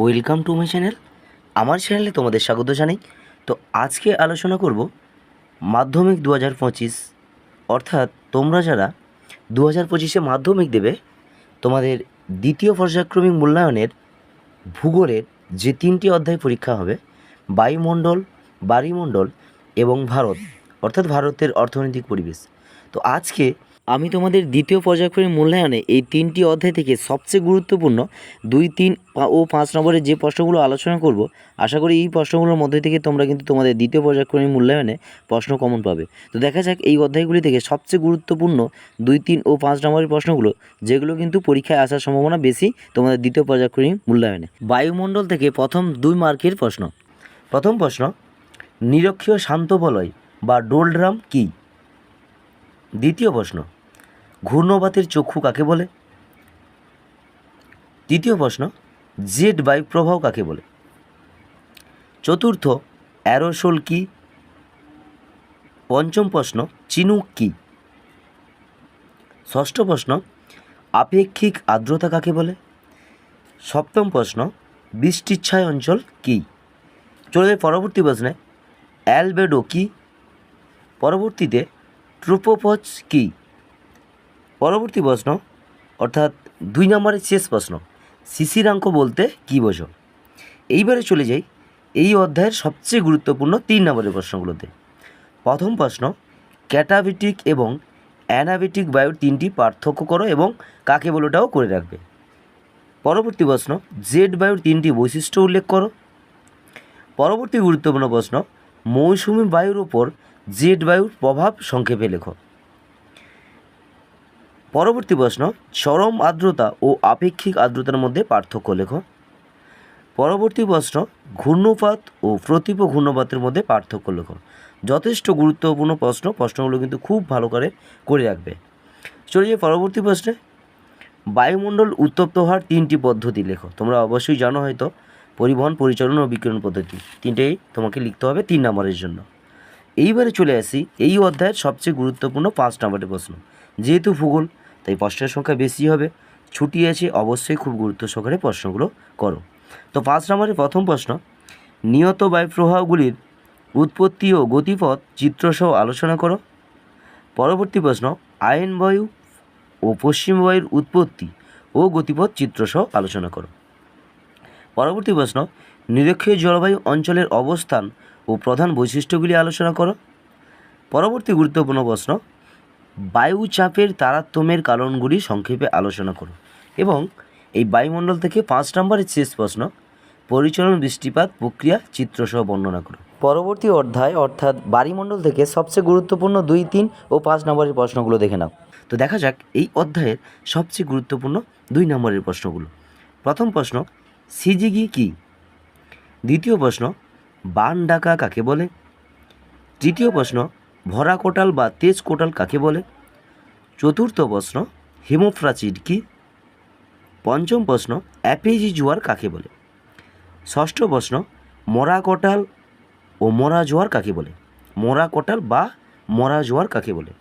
Welcome to my channel আমার চ্যানেলে তোমাদের স্বাগত জানাই। তো আজকে আলোচনা করব মাধ্যমিক দু হাজার পঁচিশ। অর্থাৎ তোমরা যারা দু হাজার পঁচিশে মাধ্যমিক দেবে, তোমাদের দ্বিতীয় পর্যায়ক্রমিক মূল্যায়নের ভূগোলের যে তিনটি অধ্যায় পরীক্ষা হবে, বায়ুমণ্ডল বায়ুমণ্ডল এবং ভারত, অর্থাৎ ভারতের অর্থনৈতিক পরিবেশ। তো আজকে আমি তোমাদের দ্বিতীয় পর্যায়ক্রমিক মূল্যায়নে এই তিনটি অধ্যায় থেকে সবচেয়ে গুরুত্বপূর্ণ দুই, তিন ও পাঁচ নম্বরের যে প্রশ্নগুলো আলোচনা করব, আশা করি এই প্রশ্নগুলোর মধ্যে থেকে তোমরা কিন্তু তোমাদের দ্বিতীয় পর্যায়ক্রমিক মূল্যায়নে প্রশ্ন কমন পাবে। তো দেখা যাক এই অধ্যায়গুলি থেকে সবচেয়ে গুরুত্বপূর্ণ দুই, তিন ও পাঁচ নম্বরের প্রশ্নগুলো, যেগুলো কিন্তু পরীক্ষায় আসার সম্ভাবনা বেশি তোমাদের দ্বিতীয় পর্যায়ক্রমিক মূল্যায়নে। বায়ুমণ্ডল থেকে প্রথম দুই মার্কের প্রশ্ন। প্রথম প্রশ্ন, নিরক্ষীয় শান্ত বলয় বা ডোলড্রাম কী? দ্বিতীয় প্রশ্ন ঘূর্ণবাতের চক্ষু কাকে বলে? তৃতীয় প্রশ্ন, জেড বায়ু প্রবাহ কাকে বলে? চতুর্থ, অ্যারোসোল কি? পঞ্চম প্রশ্ন, চিনুক কি? ষষ্ঠ প্রশ্ন, আপেক্ষিক আর্দ্রতা কাকে বলে? সপ্তম প্রশ্ন, বৃষ্টিচ্ছায় অঞ্চল কি? চলে যায় পরবর্তী প্রশ্নে, অ্যালবেডো কি? পরবর্তীতে ট্রুপোপচ কি? পরবর্তী প্রশ্ন, অর্থাৎ দুই নম্বরের শেষ প্রশ্ন শিশিরাঙ্ক বলতে কী বোঝো? এইবারে চলে যাই এই অধ্যায়ের সবচেয়ে গুরুত্বপূর্ণ তিন নম্বরের প্রশ্নগুলোতে। প্রথম প্রশ্ন ক্যাটাবিটিক এবং অ্যানাবিটিক বায়ুর তিনটি পার্থক্য করো এবং কাকে বলোটাও করে রাখবে। পরবর্তী প্রশ্ন, জেড বায়ুর তিনটি বৈশিষ্ট্য উল্লেখ করো। পরবর্তী গুরুত্বপূর্ণ প্রশ্ন, মৌসুমি বায়ুর ওপর জেড বায়ুর প্রভাব সংক্ষেপে লেখো। পরবর্তী প্রশ্ন, চরম আর্দ্রতা ও আপেক্ষিক আর্দ্রতার মধ্যে পার্থক্য লেখো। পরবর্তী প্রশ্ন, ঘূর্ণপাত ও প্রতীপ ঘূর্ণপাতের মধ্যে পার্থক্য লেখো। যথেষ্ট গুরুত্বপূর্ণ প্রশ্ন, প্রশ্নগুলো কিন্তু খুব ভালো করে করে রাখবে। চলে যাই পরবর্তী প্রশ্নে। বায়ুমণ্ডল উত্তপ্ত হওয়ার তিনটি পদ্ধতি লেখো। তোমরা অবশ্যই জানো হয়তো, পরিবহন, পরিচালনা ও বিকিরণ পদ্ধতি। তিনটেই তোমাকে লিখতে হবে তিন নম্বরের জন্য। এইবারে চলে আসি এই অধ্যায়ের সবচেয়ে গুরুত্বপূর্ণ পাঁচ নম্বরের প্রশ্ন। যেহেতু ভূগোল, তাই প্রশ্নের সংখ্যা বেশি হবে। ছুটি আছে, অবশ্যই খুব গুরুত্ব সহকারে প্রশ্নগুলো করো। তো পাঁচ নম্বরের প্রথম প্রশ্ন, নিয়ত বায়ুপ্রবাহগুলির উৎপত্তি ও গতিপথ চিত্রসহ আলোচনা করো। পরবর্তী প্রশ্ন আয়ন বায়ু ও পশ্চিম বায়ুর উৎপত্তি ও গতিপথ চিত্রসহ আলোচনা করো। পরবর্তী প্রশ্ন, নিরক্ষীয় জলবায়ু অঞ্চলের অবস্থান ও প্রধান বৈশিষ্ট্যগুলি আলোচনা করো। পরবর্তী গুরুত্বপূর্ণ প্রশ্ন বায়ু চাপের তারতম্যের কারণগুলি সংক্ষেপে আলোচনা করো। এবং এই বায়ুমণ্ডল থেকে পাঁচ নম্বরের শেষ প্রশ্ন, পরিচালন বৃষ্টিপাত প্রক্রিয়া চিত্রসহ বর্ণনা করো। পরবর্তী অধ্যায়, অর্থাৎ বায়ুমণ্ডল থেকে সবচেয়ে গুরুত্বপূর্ণ দুই, তিন ও পাঁচ নম্বরের প্রশ্নগুলো দেখে নাও। তো দেখা যাক এই অধ্যায়ের সবচেয়ে গুরুত্বপূর্ণ দুই নম্বরের প্রশ্নগুলো। প্রথম প্রশ্ন, সিজিগি কি? দ্বিতীয় প্রশ্ন, বান ডাকা কাকে বলে? তৃতীয় প্রশ্ন ভরা কোটাল বা তেজ কোটাল কাকে বলে? চতুর্থ প্রশ্ন, হিমোফ্রাচিড কি? পঞ্চম প্রশ্ন, অ্যাপেজি জোয়ার কাকে বলে? ষষ্ঠ প্রশ্ন, মরা কোটাল ও মরা জোয়ার কাকে বলে? মরা কোটাল বা মরা জোয়ার কাকে বলে?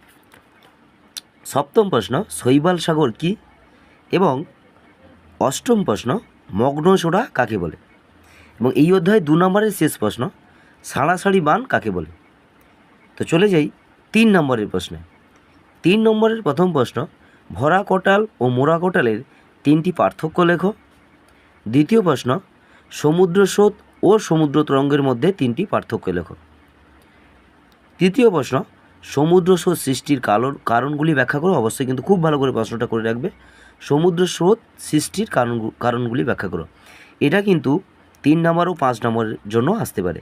সপ্তম প্রশ্ন, শৈবাল সাগর কি? এবং অষ্টম প্রশ্ন মগ্নচোড়া কাকে বলে? এবং এই অধ্যায়ে দু নম্বরের শেষ প্রশ্ন, সাড়াসাড়ি বান কাকে বলে? তো চলে যাই তিন নম্বরের প্রশ্নে। তিন নম্বরের প্রথম প্রশ্ন, ভরা কোটাল ও মোরা কোটালের তিনটি পার্থক্য লেখো। দ্বিতীয় প্রশ্ন, সমুদ্র স্রোত ও সমুদ্র তরঙ্গের মধ্যে তিনটি পার্থক্য লেখো। তৃতীয় প্রশ্ন, সমুদ্র স্রোত সৃষ্টির কারণ কারণগুলি ব্যাখ্যা করো। অবশ্যই কিন্তু খুব ভালো করে প্রশ্নটা করে রাখবে। সমুদ্র স্রোত সৃষ্টির কারণ, কারণগুলি ব্যাখ্যা করো। এটা কিন্তু তিন নম্বর ও পাঁচ নম্বরের জন্য আসতে পারে।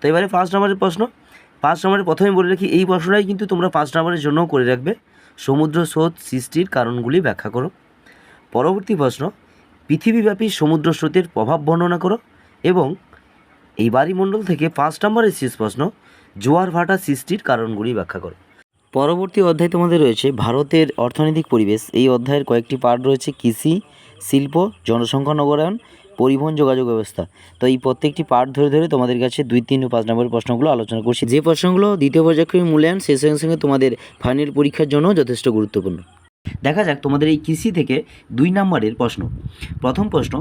তো এবারে পাঁচ নম্বরের প্রশ্ন পাঁচ নম্বরে প্রথমে বলে রাখি, এই প্রশ্নটাই কিন্তু তোমরা পাঁচ নম্বরের জন্যও করে রাখবে। সমুদ্র স্রোত সৃষ্টির কারণগুলি ব্যাখ্যা করো। পরবর্তী প্রশ্ন, পৃথিবীব্যাপী সমুদ্র স্রোতের প্রভাব বর্ণনা করো এবং এই বাড়িমণ্ডল থেকে পাঁচ নম্বরের শেষ প্রশ্ন, জোয়ার ভাটা সৃষ্টির কারণগুলি ব্যাখ্যা করো। পরবর্তী অধ্যায় তোমাদের রয়েছে ভারতের অর্থনৈতিক পরিবেশ। এই অধ্যায়ের কয়েকটি পার্ট রয়েছে কৃষি, শিল্প, জনসংখ্যা নগরায়ন পরিবহন যোগাযোগ ব্যবস্থা। তো এই প্রত্যেকটি পার্ট ধরে ধরে তোমাদের কাছে দুই, তিন, পাঁচ নম্বরের প্রশ্নগুলো আলোচনা করছি। যে প্রশ্নগুলো দ্বিতীয় পর্যায়ক্রমিক মূল্যায়ন, সেই সঙ্গে সঙ্গে তোমাদের ফাইনাল পরীক্ষার জন্য যথেষ্ট গুরুত্বপূর্ণ। দেখা যাক তোমাদের এই কৃষি থেকে দুই নম্বরের প্রশ্ন। প্রথম প্রশ্ন,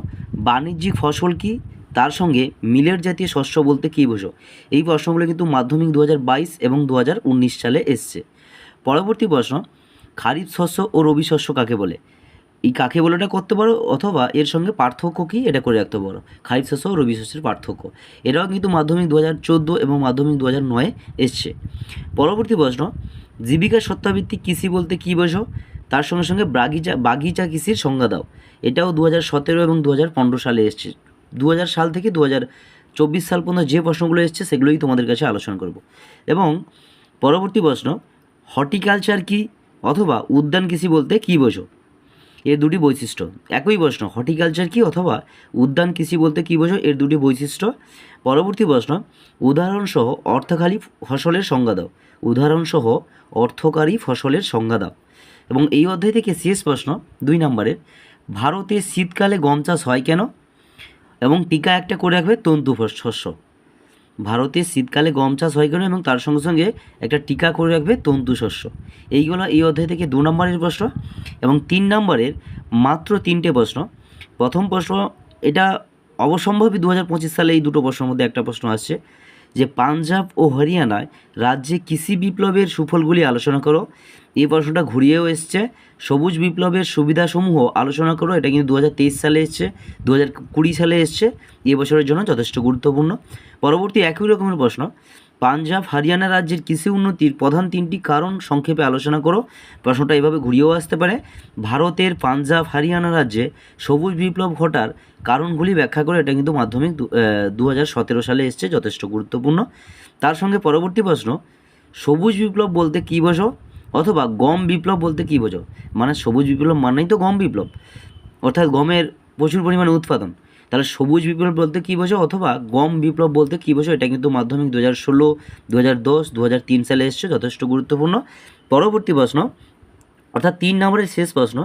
বাণিজ্যিক ফসল কি? তার সঙ্গে মিলেট জাতীয় শস্য বলতে কী বোঝো? এই প্রশ্নগুলো কিন্তু মাধ্যমিক দু হাজার বাইশ এবং দু হাজার উনিশ সালে এসছে। পরবর্তী প্রশ্ন, খারিফ শস্য ও রবি শস্য কাকে বলে? এই কাকে বলে এটা করতে পারো অথবা এর সঙ্গে পার্থক্য কী? এটা করে রাখতে পারো। খারিফ শস্য ও রবি শস্যের পার্থক্য। এটাও কিন্তু মাধ্যমিক দু হাজার চোদ্দ এবং মাধ্যমিক দু হাজার নয়ে এসছে। পরবর্তী প্রশ্ন জীবিকা সত্তাভিত্তিক কৃষি বলতে কী বোঝো? তার সঙ্গে সঙ্গে বাগিচা বাগিচা কৃষির সংজ্ঞা দাও। এটাও দু হাজার সতেরো এবং দু হাজার পনেরো সালে এসছে। দু হাজার সাল থেকে দু হাজার চব্বিশ সাল পর্যন্ত যে প্রশ্নগুলো এসছে সেগুলোই তোমাদের কাছে আলোচনা করব। এবং পরবর্তী প্রশ্ন, হর্টিকালচার কি? অথবা উদ্যান কৃষি বলতে কী বোঝো? এর দুটি বৈশিষ্ট্য। একই প্রশ্ন, হর্টিকালচার কি অথবা উদ্যান কৃষি বলতে কী বোঝো এর দুটি বৈশিষ্ট্য। পরবর্তী প্রশ্ন, উদাহরণসহ অর্থকারী ফসলের সংজ্ঞা দাও। উদাহরণসহ অর্থকারী ফসলের সংজ্ঞা দাও। এবং এই অধ্যায় থেকে শেষ প্রশ্ন, দুই নম্বরের ভারতে শীতকালে গম চাষ হয় কেন? এবং টিকা একটা করে রাখবে তন্তু শস্য। ভারতে শীতকালে গম চাষ হয় কেন এবং তার সঙ্গে সঙ্গে একটা টিকা করে রাখবে তন্তু শস্য। এইগুলো এই অধ্যায় থেকে দু নম্বরের প্রশ্ন এবং তিন নম্বরের মাত্র তিনটে প্রশ্ন। প্রথম প্রশ্ন, এটা অবসম্ভবই দু হাজার পঁচিশ সালে এই দুটো প্রশ্নের মধ্যে একটা প্রশ্ন আসছে। যে পাঞ্জাব ও হরিয়ানায় রাজ্যে কৃষি বিপ্লবের সুফলগুলি আলোচনা করো। এই প্রশ্নটা ঘুরিয়েও এসছে। সবুজ বিপ্লবের সুবিধাসমূহ আলোচনা করো। এটা কিন্তু দু হাজার তেইশ সালে এসছে দু হাজার কুড়ি সালে এসছে। বছরের জন্য যথেষ্ট গুরুত্বপূর্ণ। পরবর্তী একই রকমের প্রশ্ন। পাঞ্জাব, হরিয়ানা রাজ্যের কৃষি উন্নতির প্রধান তিনটি কারণ সংক্ষেপে আলোচনা করো। প্রশ্নটা এভাবে ঘুরিয়েও আসতে পারে। ভারতের পাঞ্জাব, হরিয়ানা রাজ্যে সবুজ বিপ্লব ঘটার কারণগুলি ব্যাখ্যা করে। এটা কিন্তু মাধ্যমিক দু হাজার সতেরো সালে এসছে, যথেষ্ট গুরুত্বপূর্ণ। তার সঙ্গে পরবর্তী প্রশ্ন, সবুজ বিপ্লব বলতে কী বোঝো? অথবা গম বিপ্লব বলতে কী বোঝো? মানে সবুজ বিপ্লব মানেই তো গম বিপ্লব। অর্থাৎ গমের প্রচুর পরিমাণে উৎপাদন। তাহলে সবুজ বিপ্লব বলতে কী বোঝো? অথবা গম বিপ্লব বলতে কী বোঝো? এটা কিন্তু মাধ্যমিক দু হাজার ষোলো দু হাজার দশ দু হাজার তিন সালে এসছে, যথেষ্ট গুরুত্বপূর্ণ। পরবর্তী প্রশ্ন, অর্থাৎ তিন নম্বরের শেষ প্রশ্ন,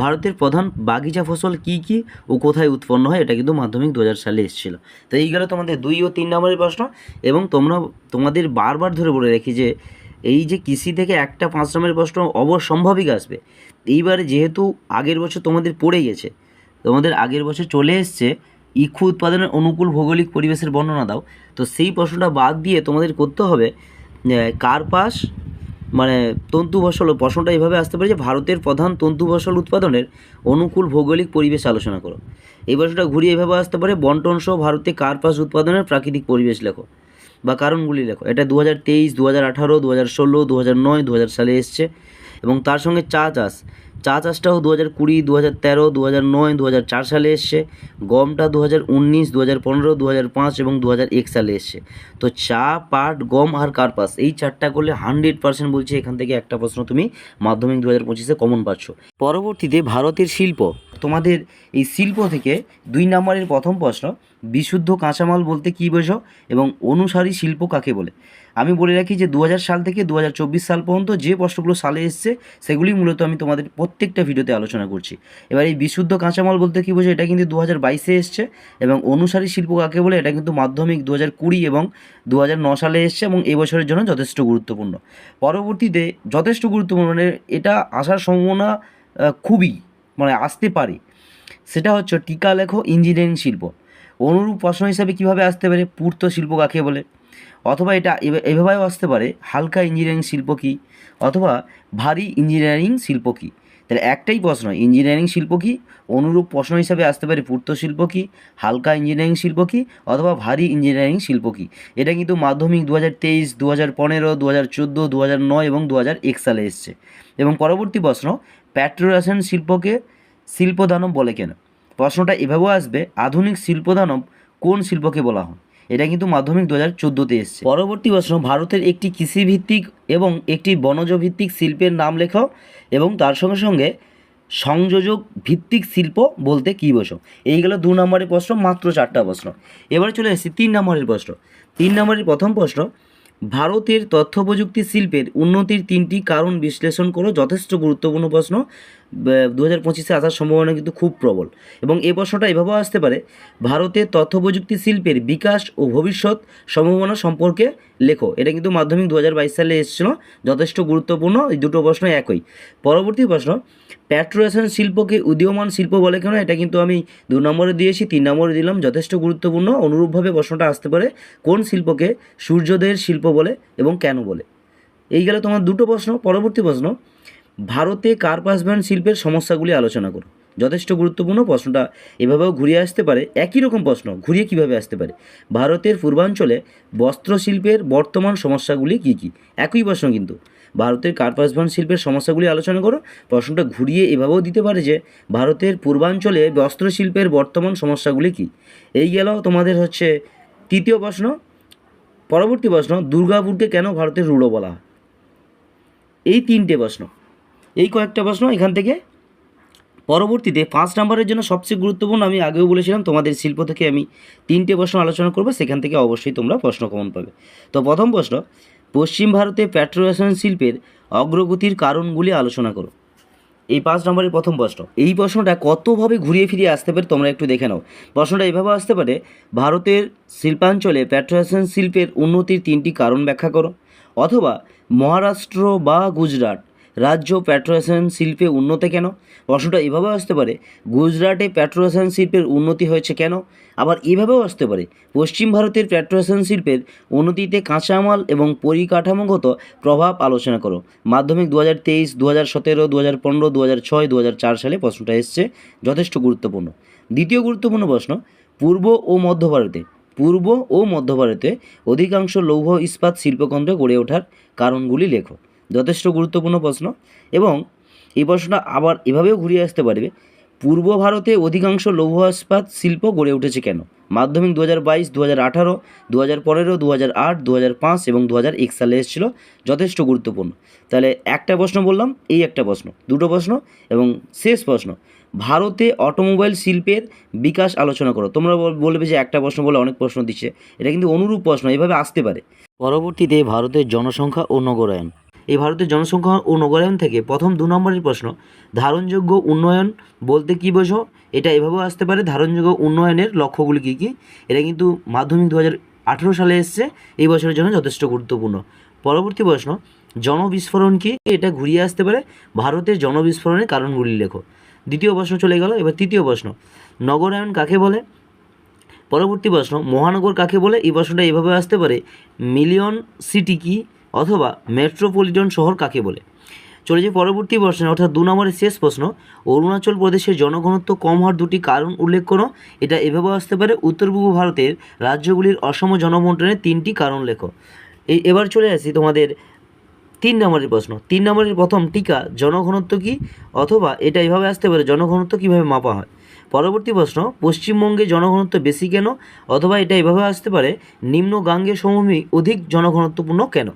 ভারতের প্রধান বাগিচা ফসল কী কী ও কোথায় উৎপন্ন হয়? এটা কিন্তু মাধ্যমিক দু হাজার সালে এসেছিল। তো এই গেল তোমাদের দুই ও তিন নম্বরের প্রশ্ন, এবং তোমরা, তোমাদের বারবার ধরে বলে রাখি যে, এই যে কৃষি থেকে একটা পাঁচ নম্বরের প্রশ্ন অবসম্ভাবিক আসবে। এইবারে যেহেতু আগের বছর তোমাদের পড়ে গেছে তোমাদের আগের বছর চলে এসছে, ইক্ষু উৎপাদনের অনুকূল ভৌগোলিক পরিবেশের বর্ণনা দাও। তো সেই প্রশ্নটা বাদ দিয়ে তোমাদের করতে হবে কার্পাস মানে তন্তু ফসল, প্রশ্নটা এইভাবে আসতে পারে যে ভারতের প্রধান তন্তু ফসল উৎপাদনের অনুকূল ভৌগোলিক পরিবেশ আলোচনা করো। এই প্রশ্নটা ঘুরিয়ে এভাবে আসতে পারে, বন্টন সহ ভারতে কার্পাস উৎপাদনের প্রাকৃতিক পরিবেশ লেখো, বা কারণগুলি লেখো। এটা দু হাজার তেইশ দু হাজার আঠারো দু হাজার ষোলো দু হাজার নয় দু হাজার সালে এসছে। এবং তার সঙ্গে চা চাষ। চা চাষটাও দু হাজার কুড়ি দু হাজার তেরো দু হাজার নয় দু হাজার চার সালে এসছে। গমটা দু হাজার উনিশ দু হাজার পনেরো দু হাজার পাঁচ এবং দু হাজার এক সালে এসছে। তো চা, পাট, গম আর কার্পাস এই চারটা করলে হান্ড্রেড পার্সেন্ট বলছে এখান থেকে একটা প্রশ্ন তুমি মাধ্যমিক দু হাজার পঁচিশে কমন পাচ্ছ। পরবর্তীতে ভারতের শিল্প। তোমাদের এই শিল্প থেকে দুই নম্বরের প্রথম প্রশ্ন, বিশুদ্ধ কাঁচামাল বলতে কী বোঝো এবং অনুসারী শিল্প কাকে বলে? আমি বলে রাখি যে দু হাজার সাল থেকে দু হাজার চব্বিশ সাল পর্যন্ত যে প্রশ্নগুলো সালে এসছে, সেগুলি মূলত আমি তোমাদের প্রত্যেকটা ভিডিওতে আলোচনা করছি। এবার এই বিশুদ্ধ কাঁচামাল বলতে কী বোঝো, এটা কিন্তু দু হাজার বাইশে এসছে এবং অনুসারী শিল্প কাকে বলে, এটা কিন্তু মাধ্যমিক দু কুড়ি এবং দু সালে এসছে এবং এবছরের জন্য যথেষ্ট গুরুত্বপূর্ণ। পরবর্তীতে যথেষ্ট গুরুত্বপূর্ণ মানে এটা আসার সম্ভাবনা খুবই। মানে আসতে পারে। সেটা হচ্ছে টিকা লেখো, ইঞ্জিনিয়ারিং শিল্প। অনুরূপ প্রশ্ন হিসাবে কীভাবে আসতে পারে? পূর্ত শিল্প কাকে বলে? অথবা এটা এভ- এভাবেও আসতে পারে, হালকা ইঞ্জিনিয়ারিং শিল্প কী? অথবা ভারী ইঞ্জিনিয়ারিং শিল্প কী? তাহলে একটাই প্রশ্ন, ইঞ্জিনিয়ারিং শিল্প কী? অনুরূপ প্রশ্ন হিসাবে আসতে পারে, পূর্ত শিল্প কী? হালকা ইঞ্জিনিয়ারিং শিল্প কী? অথবা ভারী ইঞ্জিনিয়ারিং শিল্প কী? এটা কিন্তু মাধ্যমিক দু হাজার তেইশ দু হাজার পনেরো দু হাজার চোদ্দ দু হাজার নয় এবং দু হাজার এক সালে এসছে। এবং পরবর্তী প্রশ্ন পেট্রোরাসায়ন শিল্পকে শিল্পদানব বলে কেন? প্রশ্নটা এভাবেও আসবে, আধুনিক শিল্পদানব কোন শিল্পকে বলা হয়? এটা কিন্তু মাধ্যমিক দু হাজার চোদ্দোতে এসছে। পরবর্তী প্রশ্ন, ভারতের একটি কৃষিভিত্তিক এবং একটি বনজ ভিত্তিক শিল্পের নাম লেখাও এবং তার সঙ্গে সঙ্গে সংযোজক ভিত্তিক শিল্প বলতে কী বোঝো? এইগুলো দু নম্বরের প্রশ্ন, মাত্র চারটা প্রশ্ন। এবারে চলে এসেছি তিন নম্বরের প্রশ্ন। তিন নম্বরের প্রথম প্রশ্ন ভারতের তথ্য প্রযুক্তি শিল্পের উন্নতির তিনটি কারণ বিশ্লেষণ করো যথেষ্ট গুরুত্বপূর্ণ প্রশ্ন। দু হাজার পঁচিশে আসার সম্ভাবনা কিন্তু খুব প্রবল। এবং এই প্রশ্নটা এভাবেও আসতে পারে, ভারতের তথ্য প্রযুক্তি শিল্পের বিকাশ ও ভবিষ্যৎ সম্ভাবনা সম্পর্কে লেখো। এটা কিন্তু মাধ্যমিক দু হাজার বাইশ সালে এসেছিল, যথেষ্ট গুরুত্বপূর্ণ। এই দুটো প্রশ্ন একই। পরবর্তী প্রশ্ন প্যাট্রোয়েশন শিল্পকে উদীয়মান শিল্প বলে কেন? এটা কিন্তু আমি দু নম্বরে দিয়েছি, তিন নম্বরে দিলাম। যথেষ্ট গুরুত্বপূর্ণ। অনুরূপভাবে প্রশ্নটা আসতে পারে, কোন শিল্পকে সূর্যোদয়ের শিল্প বলে এবং কেন বলে? এই গেল তোমার দুটো প্রশ্ন, পরবর্তী প্রশ্ন। ভারতে কার্পাস ব্যান্ড শিল্পের সমস্যাগুলি আলোচনা করো? যথেষ্ট গুরুত্বপূর্ণ প্রশ্নটা এভাবেও ঘুরিয়ে আসতে পারে। একই রকম প্রশ্ন, ঘুরিয়ে কীভাবে আসতে পারে? ভারতের পূর্বাঞ্চলে বস্ত্রশিল্পের বর্তমান সমস্যাগুলি কী কী? একই প্রশ্ন কিন্তু। ভারতের কার্পাস ব্যান্ড শিল্পের সমস্যাগুলি আলোচনা করো। প্রশ্নটা ঘুরিয়ে এভাবেও দিতে পারে যে, ভারতের পূর্বাঞ্চলে বস্ত্রশিল্পের বর্তমান সমস্যাগুলি কী? এই গেল তোমাদের হচ্ছে তৃতীয় প্রশ্ন। পরবর্তী প্রশ্ন, দুর্গাপুরকে কেন ভারতের রুড়ো বলা হয়? এই তিনটে প্রশ্ন। এই কয়েকটা প্রশ্ন এখান থেকে। পরবর্তীতে পাঁচ নাম্বারের জন্য সবচেয়ে গুরুত্বপূর্ণ, আমি আগেও বলেছিলাম, তোমাদের শিল্প থেকে আমি তিনটে প্রশ্ন আলোচনা করব, সেখান থেকে অবশ্যই তোমরা প্রশ্ন কমন পাবে। তো প্রথম প্রশ্ন পশ্চিম ভারতে প্যাট্রোয়েশন শিল্পের অগ্রগতির কারণগুলি আলোচনা করো। এই পাঁচ নম্বরের প্রথম প্রশ্ন। এই প্রশ্নটা কতভাবে ঘুরিয়ে ফিরিয়ে আসতে পারে তোমরা একটু দেখে নাও। প্রশ্নটা এভাবে আসতে পারে, ভারতের শিল্পাঞ্চলে প্যাট্রোয়েশন শিল্পের উন্নতির তিনটি কারণ ব্যাখ্যা করো, অথবা মহারাষ্ট্র বা গুজরাট। রাজ্য পেট্রোলেশন শিল্পে উন্নত কেন? প্রশ্নটা এভাবেও আসতে পারে, গুজরাটে পেট্রোলেশন শিল্পের উন্নতি হয়েছে কেন? আবার এভাবেও আসতে পারে, পশ্চিম ভারতের পেট্রোলেশন শিল্পের উন্নতিতে কাঁচামাল এবং পরিকাঠামোগত প্রভাব আলোচনা করো। মাধ্যমিক দু হাজার তেইশ দু হাজার সতেরো দু হাজার পনেরো দু হাজার ছয় দু হাজার চার সালে প্রশ্নটা এসছে, যথেষ্ট গুরুত্বপূর্ণ। দ্বিতীয় গুরুত্বপূর্ণ প্রশ্ন, পূর্ব ও মধ্য ভারতে, পূর্ব ও মধ্য ভারতে অধিকাংশ লৌহ ইস্পাত শিল্পকেন্দ্র গড়ে ওঠার কারণগুলি লেখো। যথেষ্ট গুরুত্বপূর্ণ প্রশ্ন এবং এই প্রশ্নটা আবার এভাবেও ঘুরিয়ে আসতে পারবে, পূর্ব ভারতে অধিকাংশ লৌহ ইস্পাত শিল্প গড়ে উঠেছে কেন? মাধ্যমিক দু হাজার বাইশ দু হাজার আঠারো দু হাজার পনেরো দু হাজার আট দু হাজার পাঁচ এবং দু হাজার এক সালে এসেছিল যথেষ্ট গুরুত্বপূর্ণ। তাহলে একটা প্রশ্ন বললাম, এই একটা প্রশ্ন, দুটো প্রশ্ন এবং শেষ প্রশ্ন। ভারতে অটোমোবাইল শিল্পের বিকাশ আলোচনা করো। তোমরা বল- বলবে যে একটা প্রশ্ন বলে অনেক প্রশ্ন দিচ্ছে, এটা কিন্তু অনুরূপ প্রশ্ন, এভাবে আসতে পারে। পরবর্তীতে ভারতের জনসংখ্যা ও নগরায়ন। এই ভারতের জনসংখ্যা ও নগরায়ন থেকে প্রথম দু নম্বরের প্রশ্ন, ধারণযোগ্য উন্নয়ন বলতে কী বোঝো? এটা এভাবেও আসতে পারে, ধারণযোগ্য উন্নয়নের লক্ষ্যগুলি কী কী? এটা কিন্তু মাধ্যমিক দু আঠেরো সালে এসছে, এই বছরের জন্য যথেষ্ট গুরুত্বপূর্ণ। পরবর্তী প্রশ্ন, জনবিস্ফোরণ কি? এটা ঘুরিয়ে আসতে পারে, ভারতের জনবিস্ফোরণের কারণগুলি লেখো। দ্বিতীয় প্রশ্ন চলে গেল, এবার তৃতীয় প্রশ্ন নগরায়ন কাকে বলে? পরবর্তী প্রশ্ন, মহানগর কাকে বলে? এই প্রশ্নটা এভাবে আসতে পারে, মিলিয়ন সিটি কি? অথবা মেট্রোপলিটন শহর কাকে বলে? চলে যে পরবর্তী প্রশ্ন, অর্থাৎ দু নম্বরের শেষ প্রশ্ন। অরুণাচল প্রদেশের জনঘনত্ব কম হওয়ার দুটি কারণ উল্লেখ করো। এটা এভাবে আসতে পারে, উত্তর পূর্ব ভারতের রাজ্যগুলির অসম জনবন্টনের তিনটি কারণ লেখো। এই এবার চলে আসি তোমাদের তিন নম্বরের প্রশ্ন। তিন নম্বরের প্রথম টিকা, জনঘনত্ব কি? অথবা এটা এভাবে আসতে পারে, জনঘনত্ব কীভাবে মাপা হয়? পরবর্তী প্রশ্ন, পশ্চিমবঙ্গে জনঘনত্ব বেশি কেন? অথবা এটা এভাবে আসতে পারে নিম্ন গাঙ্গে সমভূমি অধিক জনঘনত্বপূর্ণ কেন?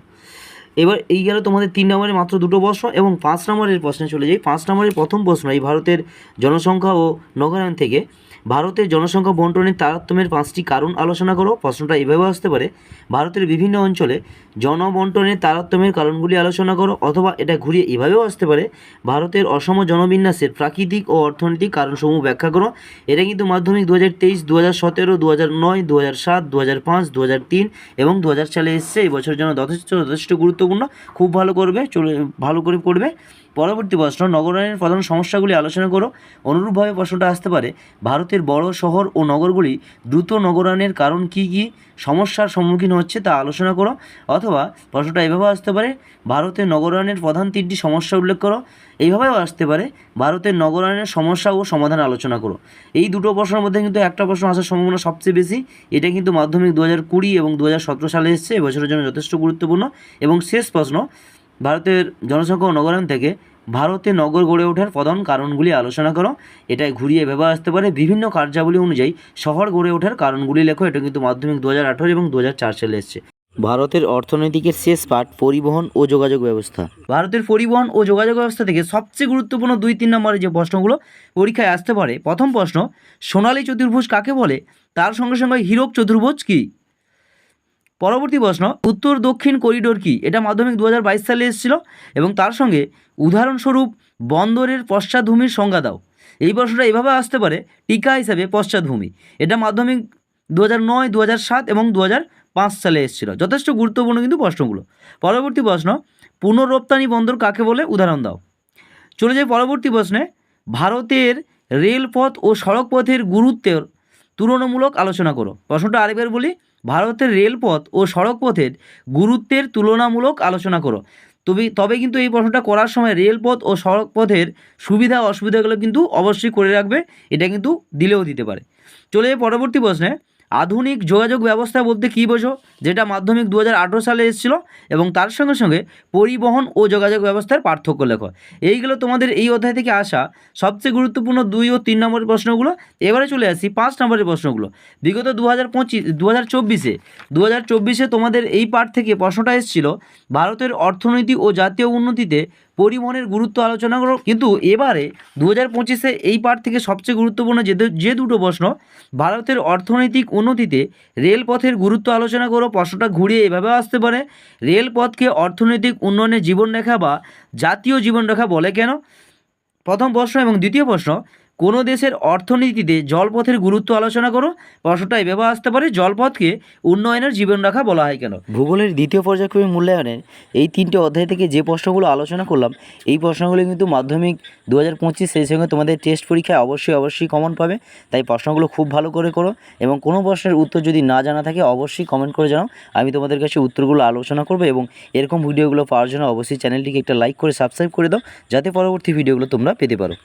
এবার এই গেল তোমাদের তিন নম্বরের মাত্র দুটো প্রশ্ন এবং পাঁচ নম্বরের প্রশ্নে চলে যাই। পাঁচ নম্বরের প্রথম প্রশ্ন, এই ভারতের জনসংখ্যা ও নগরায়ণ থেকে ভারতের জনসংখ্যা বন্টনের তারতম্যের পাঁচটি কারণ আলোচনা করো। প্রশ্নটা এভাবে আসতে পারে। ভারতের বিভিন্ন অঞ্চলে জনবন্টনের তারতম্যের কারণগুলি আলোচনা করো, অথবা এটা ঘুরিয়ে এভাবেও আসতে পারে। ভারতের অসম জনবিন্যাসের প্রাকৃতিক ও অর্থনৈতিক কারণসমূহ ব্যাখ্যা করো। এটা কিন্তু মাধ্যমিক দু হাজার তেইশ দু হাজার সতেরো দু হাজার নয় দু হাজার সাত দু হাজার পাঁচ দু হাজার তিন এবং দু হাজার সালে এসছে। এই বছরের জন্য যথেষ্ট যথেষ্ট গুরুত্বপূর্ণ। খুব ভালো করবে, চলে, ভালো করে পড়বে। পরবর্তী প্রশ্ন, নগরায়নের প্রধান সমস্যাগুলি আলোচনা করো। অনুরূপভাবে প্রশ্নটা আসতে পারে, ভারতের বড় শহর ও নগরগুলি দ্রুত নগরায়নের কারণ কী কী, সমস্যার সম্মুখীন হচ্ছে তা আলোচনা করো, অথবা প্রশ্নটা এভাবে আসতে পারে, ভারতের নগরায়নের প্রধান তিনটি সমস্যা উল্লেখ করো। এইভাবেও আসতে পারে, ভারতের নগরায়নের সমস্যা ও সমাধান আলোচনা করো। এই দুটো প্রশ্নের মধ্যে কিন্তু একটা প্রশ্ন আসার সম্ভাবনা সবচেয়ে বেশি, এটা কিন্তু মাধ্যমিক দু হাজার কুড়ি এবং দু হাজার সতেরো সালে এসছে, এবছরের জন্য যথেষ্ট গুরুত্বপূর্ণ। এবং শেষ প্রশ্ন ভারতের জনসংখ্যা ও নগরায়ন থেকে ভারতে নগর গড়ে ওঠার প্রধান কারণগুলি আলোচনা করো। এটাই ঘুরিয়ে ভেবে আসতে পারে বিভিন্ন কার্যাবলী অনুযায়ী শহর গড়ে ওঠার কারণগুলি লেখো। এটা কিন্তু মাধ্যমিক দু হাজার আঠারো এবং দু হাজার চার সালে এসছে। ভারতের অর্থনৈতিকের শেষ পাঠ পরিবহন ও যোগাযোগ ব্যবস্থা। ভারতের পরিবহন ও যোগাযোগ ব্যবস্থা থেকে সবচেয়ে গুরুত্বপূর্ণ দুই তিন নম্বরের যে প্রশ্নগুলো পরীক্ষায় আসতে পারে প্রথম প্রশ্ন সোনালী চতুর্ভুজ কাকে বলে? তার সঙ্গে সঙ্গে হীরক চতুর্ভুজ কী? পরবর্তী প্রশ্ন, উত্তর দক্ষিণ করিডোর কি? এটা মাধ্যমিক দু হাজার বাইশ সালে এসেছিল এবং তার সঙ্গে উদাহরণস্বরূপ বন্দরের পশ্চাৎভূমির সংজ্ঞা দাও। এই প্রশ্নটা এভাবে আসতে পারে, টিকা হিসাবে পশ্চাৎভূমি এটা মাধ্যমিক দু হাজার নয় দু সাত এবং দু পাঁচ সালে এসেছিল। যথেষ্ট গুরুত্বপূর্ণ কিন্তু প্রশ্নগুলো। পরবর্তী প্রশ্ন পুনঃরপ্তানি বন্দর কাকে বলে? উদাহরণ দাও। চলে যাই পরবর্তী প্রশ্নে, ভারতের রেলপথ ও সড়কপথের গুরুত্বের তুলনামূলক আলোচনা করো। প্রশ্নটা আরেকবার বলি ভারতের রেলপথ ও সড়কপথের গুরুত্বের তুলনামূলক আলোচনা করো। তবে তবে কিন্তু এই প্রশ্নটা করার সময় রেলপথ ও সড়কপথের সুবিধা অসুবিধাগুলো কিন্তু অবশ্যই করে রাখবে, এটা কিন্তু দিলেও দিতে পারে। চলে পরবর্তী প্রশ্নে। আধুনিক যোগাযোগ ব্যবস্থা বলতে কী বোঝো? যেটা মাধ্যমিক দু হাজার আঠেরো সালে এসেছিল এবং তার সঙ্গে সঙ্গে পরিবহন ও যোগাযোগ ব্যবস্থার পার্থক্য লেখো। এইগুলো তোমাদের এই অধ্যায় থেকে আসা সবচেয়ে গুরুত্বপূর্ণ দুই ও তিন নম্বরের প্রশ্নগুলো। এবারে চলে আসি পাঁচ নম্বরের প্রশ্নগুলো। বিগত দু হাজার পঁচিশ দু হাজার চব্বিশে দু হাজার চব্বিশে তোমাদের এই পার্ট থেকে প্রশ্নটা এসেছিল, ভারতের অর্থনীতি ও জাতীয় উন্নতিতে পরিবহনের গুরুত্ব আলোচনা করো। কিন্তু এবারে দু হাজার পঁচিশে এই পার্ট থেকে সবচেয়ে গুরুত্বপূর্ণ যে যে দুটো প্রশ্ন, ভারতের অর্থনৈতিক উন্নতিতে রেলপথের গুরুত্ব আলোচনা করো, প্রশ্নটা ঘুরিয়ে এভাবে আসতে পারে। রেলপথকে অর্থনৈতিক উন্নয়নের জীবনরেখা বা জাতীয় জীবনরেখা বলে কেন? প্রথম প্রশ্ন এবং দ্বিতীয় প্রশ্ন কোনো দেশের অর্থনীতিতে জলপথের গুরুত্ব আলোচনা করো প্রশ্নটা এভাবে আসতে পারে জলপথকে উন্নয়নের জীবনরেখা বলা হয় কেন? ভূগোলের দ্বিতীয় পর্যায়ক্রমে মূল্যায়নের এই তিনটে অধ্যায় থেকে যে প্রশ্নগুলো আলোচনা করলাম, এই প্রশ্নগুলো কিন্তু মাধ্যমিক দু হাজার পঁচিশ সেই সঙ্গে তোমাদের টেস্ট পরীক্ষায় অবশ্যই অবশ্যই কমন পাবে। তাই প্রশ্নগুলো খুব ভালো করে করো এবং কোনো প্রশ্নের উত্তর যদি না জানা থাকে অবশ্যই কমেন্ট করে জানাও। আমি তোমাদের কাছে উত্তরগুলো আলোচনা করব এবং এরকম ভিডিওগুলো পাওয়ার জন্য অবশ্যই চ্যানেলটিকে একটা লাইক করে সাবস্ক্রাইব করে দাও, যাতে পরবর্তী ভিডিওগুলো তোমরা পেতে পারো।